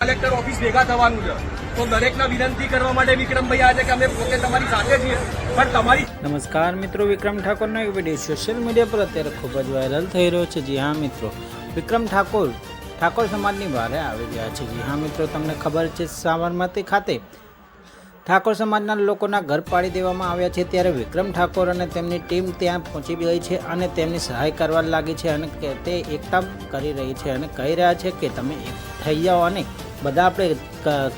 Collector office ભેગા થવાનું છે. તો દરેકના વિનંતી કરવા માટે વિક્રમભાઈ આજે કે અમે પોતે તમારી સાથે છીએ. પણ તમારી નમસ્કાર મિત્રો, વિક્રમ ઠાકોરનો એક વીડિયો સોશિયલ મીડિયા પર અત્યારે ખૂબ જ વાયરલ થઈ રહ્યો છે. જી હા મિત્રો, વિક્રમ ઠાકોર ઠાકોર સમાજની વારે આવી ગયા છે. જી હા મિત્રો, તમને ખબર છે સાબરમતી ખાતે ઠાકોર સમાજના લોકોના ઘર પાડી દેવામાં આવ્યા છે. ત્યારે વિક્રમ ઠાકોર અને તેમની ટીમ ત્યાં પહોંચી ગઈ છે અને તેમની સહાય કરવા લાગી છે અને તે એકતા કરી રહી છે અને કહી રહ્યા છે કે તમે એક થઈ જાઓ અને બધા આપણે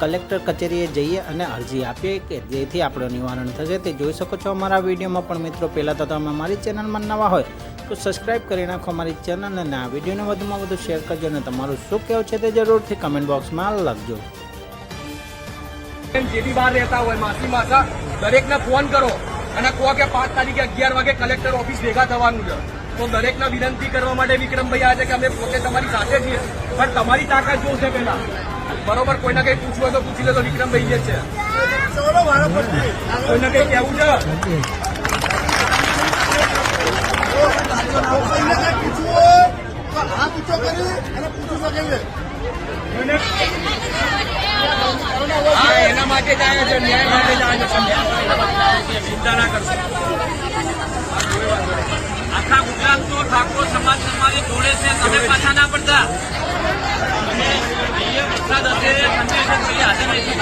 કલેક્ટર કચેરીએ જઈએ અને અરજી આપીએ કે જેથી આપણું નિવારણ થશે. તે જોઈ શકો છો અમારા વિડીયોમાં પણ મિત્રો, પહેલાં તો તમે અમારી ચેનલમાં નવા હોય તો સબસ્ક્રાઈબ કરી નાખો અમારી ચેનલ અને આ વિડીયોને વધુમાં વધુ શેર કરજો અને તમારું શું કહેવું છે તે જરૂરથી કમેન્ટ બોક્સમાં લખજો. જે બી બહાર રહેતા હોય, માસી માસા, દરેકને ફોન કરો અને કહો કે પાંચ તારીખે અગિયાર વાગે કલેક્ટર ઓફિસ ભેગા થવાનું છે. તો દરેકને વિનંતી કરવા માટે વિક્રમભાઈ આજે કે અમે પોતે તમારી સાથે છીએ. પણ તમારી તાકાત જોશે પહેલા? બરોબર કોઈને કઈ પૂછવું હોય તો પૂછી લેજો વિક્રમભાઈ જે છે. કોઈને કઈ કહેવું છે? છે. એના માટે જ આવ્યા છે ન્યાય માટે જ આવ્યા